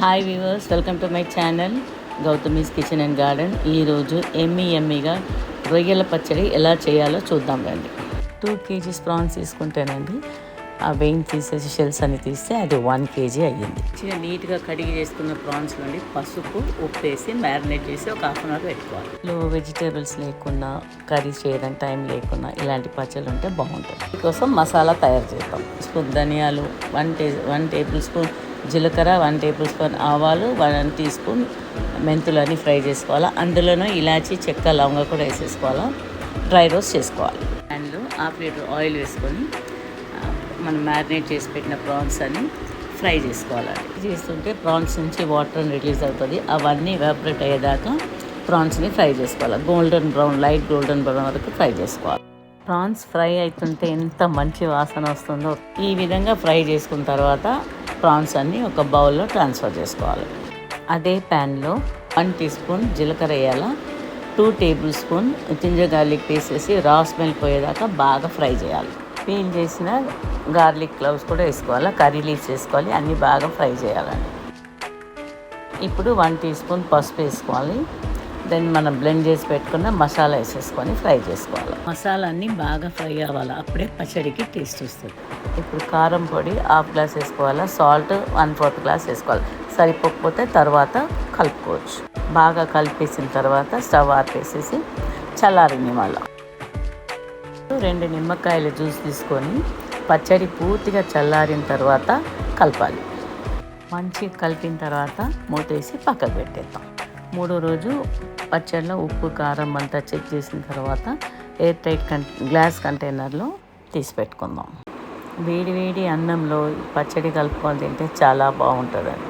Hi viewers welcome to my channel Gautami's kitchen and garden ఈరోజు ఎమ్మి ఎమ్మిగా రొయ్యల పచ్చడి ఎలా చేయాలో చూద్దాం రండి. టూ కేజీస్ ప్రాన్స్ తీసుకుంటేనండి. ఆ వెయిన్ తీసేసి షెల్స్ అని తీస్తే అది వన్ కేజీ అయ్యింది. చిన్న నీట్గా కడిగి చేసుకున్న ప్రాన్స్ నుండి పసుపు ఉప్పు వేసి మ్యారినేట్ చేసి ఒక హాఫ్ అన్ అవర్ పెట్టుకోవాలి. లో వెజిటేబుల్స్ లేకున్నా కర్రీ చేయడానికి టైం లేకున్నా ఇలాంటి పచ్చళ్ళు ఉంటే బాగుంటుంది. దీనికోసం మసాలా తయారు చేద్దాం. స్పూన్ ధనియాలు వన్ టే వన్ టేబుల్ స్పూన్ జీలకర్ర వన్ టేబుల్ స్పూన్ ఆవాలు వన్ టీ స్పూన్ మెంతులని ఫ్రై చేసుకోవాలి. అందులోనూ ఇలాచి చెక్క లవంగ కూడా వేసేసుకోవాలి. డ్రై రోస్ట్ చేసుకోవాలి. అందులో హాఫ్ లీటర్ ఆయిల్ వేసుకొని మనం మ్యారినేట్ చేసి పెట్టిన ప్రాన్స్ అని ఫ్రై చేసుకోవాలి. చేస్తుంటే ప్రాన్స్ నుంచి వాటర్ రిలీజ్ అవుతుంది. అవన్నీ ఎవాపరేట్ అయ్యేదాకా ప్రాన్స్ని ఫ్రై చేసుకోవాలి. Golden brown light golden brown వరకు ఫ్రై చేసుకోవాలి. ప్రాన్స్ ఫ్రై అవుతుంటే ఎంత మంచి వాసన వస్తుందో ఈ విధంగా ఫ్రై చేసుకున్న తర్వాత ప్రాన్స్ అన్ని ఒక బౌల్లో ట్రాన్స్ఫర్ చేసుకోవాలి. అదే ప్యాన్లో వన్ టీ స్పూన్ జీలకర్ర వేయాలా two tablespoon ginger garlic paste వేసి రా స్మెల్ పోయేదాకా బాగా ఫ్రై చేయాలి. పీల్ చేసిన గార్లిక్ క్లవ్స్ కూడా వేసుకోవాలి కర్రీ లీవ్స్ వేసుకోవాలి అన్నీ బాగా ఫ్రై చేయాలండి. ఇప్పుడు వన్ టీ స్పూన్ పసుపు వేసుకోవాలి. దెన్ మనం బ్లెండ్ చేసి పెట్టుకున్న మసాలా వేసేసుకొని ఫ్రై చేసుకోవాలి. మసాలా అన్నీ బాగా ఫ్రై అవ్వాలి. అప్పుడే పచ్చడికి టేస్ట్ వస్తుంది. ఇప్పుడు కారం పొడి హాఫ్ గ్లాస్ వేసుకోవాలి? సాల్ట్ వన్ ఫోర్త్ గ్లాస్ వేసుకోవాలి. సరిపోకపోతే తర్వాత కలుపుకోవచ్చు. బాగా కలిపేసిన తర్వాత స్టవ్ ఆపేసేసి చల్లారింది మళ్ళీ. రెండు నిమ్మకాయల జ్యూస్ తీసుకొని పచ్చడి పూర్తిగా చల్లారిన తర్వాత కలపాలి. మంచిగా కలిపిన తర్వాత మూతేసి పక్కకు పెట్టేద్దాం. మూడో రోజు పచ్చడిలో ఉప్పు కారం అంతా చెక్ చేసిన తర్వాత ఎయిర్ టైట్ కం గ్లాస్ కంటైనర్లో తీసి పెట్టుకుందాం. వేడి వేడి అన్నంలో పచ్చడి కలుపుకొని తింటే చాలా బాగుంటుందండి.